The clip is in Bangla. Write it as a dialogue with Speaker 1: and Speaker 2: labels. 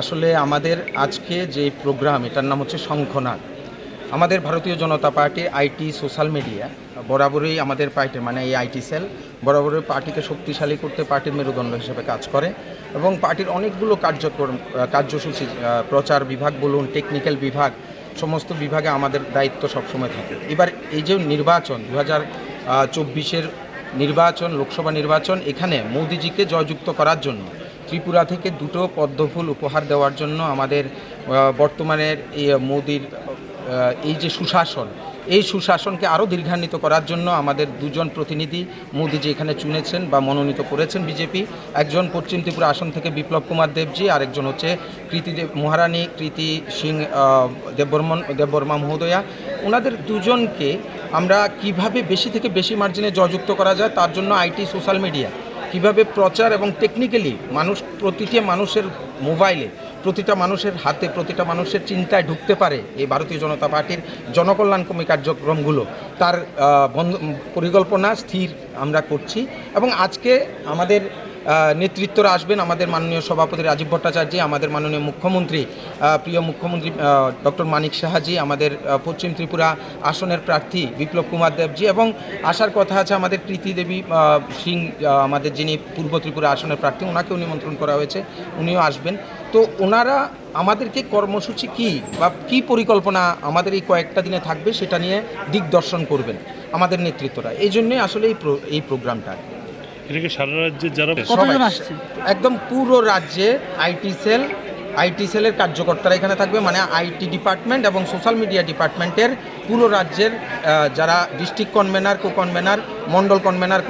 Speaker 1: আসলে আমাদের আজকে যে প্রোগ্রাম, এটার নাম হচ্ছে শঙ্খনাদ। আমাদের Bharatiya Janata party IT social media, বরাবরই আমাদের পার্টি মানে এই আইটি সেল, বরাবরই পার্টিকে শক্তিশালী করতে পার্টির মেরুদণ্ড হিসেবে কাজ করে এবং পার্টির অনেকগুলো কার্যক্রম কার্যসূচি প্রচার বিভাগ বলুন টেকনিক্যাল বিভাগ, সমস্ত বিভাগে আমাদের দায়িত্ব সবসময় থাকে। এবার এই যে নির্বাচন দু হাজার চব্বিশের নির্বাচন, লোকসভা নির্বাচন, এখানে মোদিজিকে জয়যুক্ত করার জন্য ত্রিপুরা থেকে দুটো পদ্মফুল উপহার দেওয়ার জন্য আমাদের বর্তমানের মোদির এই যে সুশাসন, এই সুশাসনকে আরও দীর্ঘান্বিত করার জন্য আমাদের দুজন প্রতিনিধি মোদিজি এখানে চুনেছেন বা মনোনীত করেছেন বিজেপি। একজন পশ্চিম ত্রিপুরা আসন থেকে বিপ্লব কুমার দেবজি, আরেকজন হচ্ছে কৃতি মহারানী কৃতি সিং দেববর্মন, দেববর্মা মহোদয়া। ওনাদের দুজনকে আমরা কীভাবে বেশি থেকে বেশি মার্জিনে জয়যুক্ত করা যায়, তার জন্য আইটি, সোশ্যাল মিডিয়া কীভাবে প্রচার এবং টেকনিক্যালি মানুষ প্রতিটি মানুষের মোবাইলে প্রতিটা মানুষের হাতে, প্রতিটা মানুষের চিন্তায় ঢুকতে পারে এই ভারতীয় জনতা পার্টির জনকল্যাণকর্মী কার্যক্রমগুলো। তার পরিকল্পনা স্থির আমরা করছি এবং আজকে আমাদের নেতৃত্বরা আসবেন আমাদের মাননীয় সভাপতি রাজীব ভট্টাচার্য, আমাদের মাননীয় মুখ্যমন্ত্রী প্রিয় মুখ্যমন্ত্রী ডক্টর মানিক সাহাজি, আমাদের পশ্চিম ত্রিপুরা আসনের প্রার্থী বিপ্লব কুমার দেবজি এবং আসার কথা আছে আমাদের প্রীতি দেবী সিং আমাদের যিনি পূর্ব ত্রিপুরা আসনের প্রার্থী ওনাকেও নিমন্ত্রণ করা হয়েছে, উনিও আসবেন। তো ওনারা আমাদেরকে কর্মসূচি কি বা কি পরিকল্পনা আমাদের এই কয়েকটা দিনে থাকবে সেটা নিয়ে দিগদর্শন করবেন আমাদের নেতৃত্বরা। এই জন্যই আসলে এই প্রোগ্রামটা আর কি।
Speaker 2: এটা কি সারা রাজ্যে যারা
Speaker 3: কতজন আসছে?
Speaker 1: একদম পুরো রাজ্যে আইটি সেল আইটি সেলের কার্যকর্তারা এখানে থাকবে মানে আইটি ডিপার্টমেন্ট এবং সোশ্যাল মিডিয়া ডিপার্টমেন্টের পুরো রাজ্যের যারা district convener co convener mandal convener